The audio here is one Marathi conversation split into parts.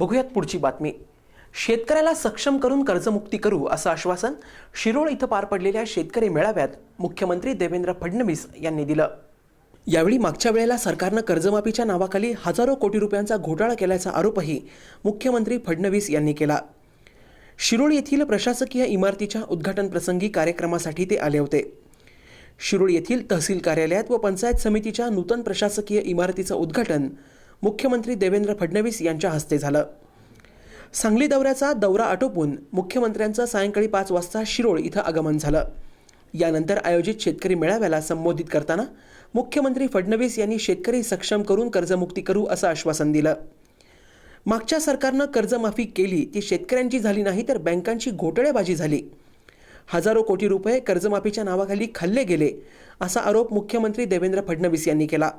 बघूयात पुढची बातमी. शेतकऱ्याला सक्षम करून कर्जमुक्ती करू असं आश्वासन शिरोळ इथं पार पडलेल्या शेतकरी मेळाव्यात मुख्यमंत्री देवेंद्र फडणवीस यांनी दिलं. यावेळी मागच्या वेळेला सरकारनं कर्जमाफीच्या नावाखाली हजारो कोटी रुपयांचा घोटाळा केल्याचा आरोपही मुख्यमंत्री फडणवीस यांनी केला. शिरोळ येथील प्रशासकीय इमारतीच्या उद्घाटनप्रसंगी कार्यक्रमासाठी ते आले होते. शिरोळ येथील तहसील कार्यालयात व पंचायत समितीच्या नूतन प्रशासकीय इमारतीचं उद्घाटन मुख्यमंत्री देवेंद्र फडणवीस यांच्या हस्ते झालं. सांगली दौऱ्याचा दौरा आटोपून मुख्यमंत्र्यांचं सायंकाळी पाच वाजता शिरोळ इथं आगमन झालं. यानंतर आयोजित शेतकरी मेळाव्याला संबोधित करताना मुख्यमंत्री फडणवीस यांनी शेतकरी सक्षम करून कर्जमुक्ती करू असं आश्वासन दिलं. मागच्या सरकारनं कर्जमाफी केली ती शेतकऱ्यांची झाली नाही तर बँकांची घोटाळेबाजी झाली. हजारो कोटी रुपये कर्जमाफीच्या नावाखाली खाल्ले गेले असा आरोप मुख्यमंत्री देवेंद्र फडणवीस यांनी केला.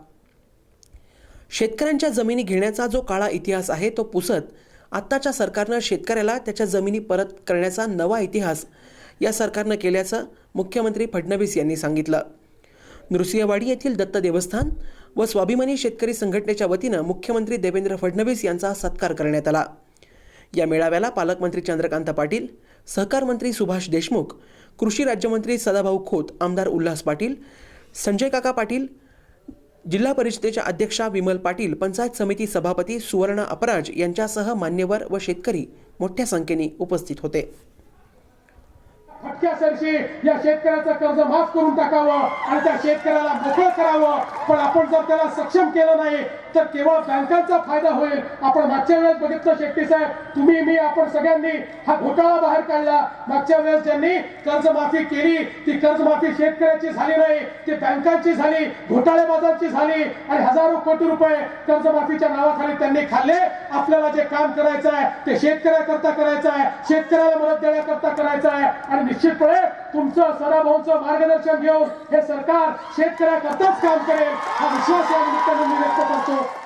शेतकऱ्यांच्या जमिनी घेण्याचा जो काळा इतिहास आहे तो पुसत आत्ताच्या सरकारनं शेतकऱ्याला त्याच्या जमिनी परत करण्याचा नवा इतिहास या सरकारनं केल्याचं मुख्यमंत्री फडणवीस यांनी सांगितलं. नृसिंहवाडी येथील दत्त देवस्थान व स्वाभिमानी शेतकरी संघटनेच्या वतीनं मुख्यमंत्री देवेंद्र फडणवीस यांचा सत्कार करण्यात आला. या मेळाव्याला पालकमंत्री चंद्रकांत पाटील सहकार मंत्री सुभाष देशमुख कृषी राज्यमंत्री सदाभाऊ खोत आमदार उल्हास पाटील संजय काका पाटील जिल्हा परिषदेच्या अध्यक्षा विमल पाटील पंचायत समिती सभापती सुवर्णा अपराज यांच्यासह मान्यवर व शेतकरी मोठ्या संख्येने उपस्थित होते. फटक्यासारखी या शेतकऱ्याचं कर्ज माफ करून टाकावं आणि त्या शेतकऱ्याला मोकळं करावं. पण आपण जर त्याला सक्षम केलं नाही तर केवळ बँकांचा फायदा होईल. आपण मागच्या वेळेस बघितलं शेट्टी साहेब तुम्ही मी आपण सगळ्यांनी हा घोटाळा बाहेर काढला. मागच्या वेळेस ज्यांनी कर्जमाफी केली ती कर्जमाफी शेतकऱ्याची झाली नाही ती बँकांची झाली घोटाळेबाजांची झाली आणि हजारो कोटी रुपये कर्जमाफीच्या नावाखाली त्यांनी खाल्ले. आपल्याला जे काम करायचं आहे ते शेतकऱ्याकरता करायचं आहे शेतकऱ्याला मदत देण्याकरता करायचं आहे आणि निश्चितपणे तुमचं सदाभाऊंचं मार्गदर्शन घेऊन हे सरकार शेतकऱ्याकरताच काम करेल. हा विश्वास या निमित्तानं मी व्यक्त करतो.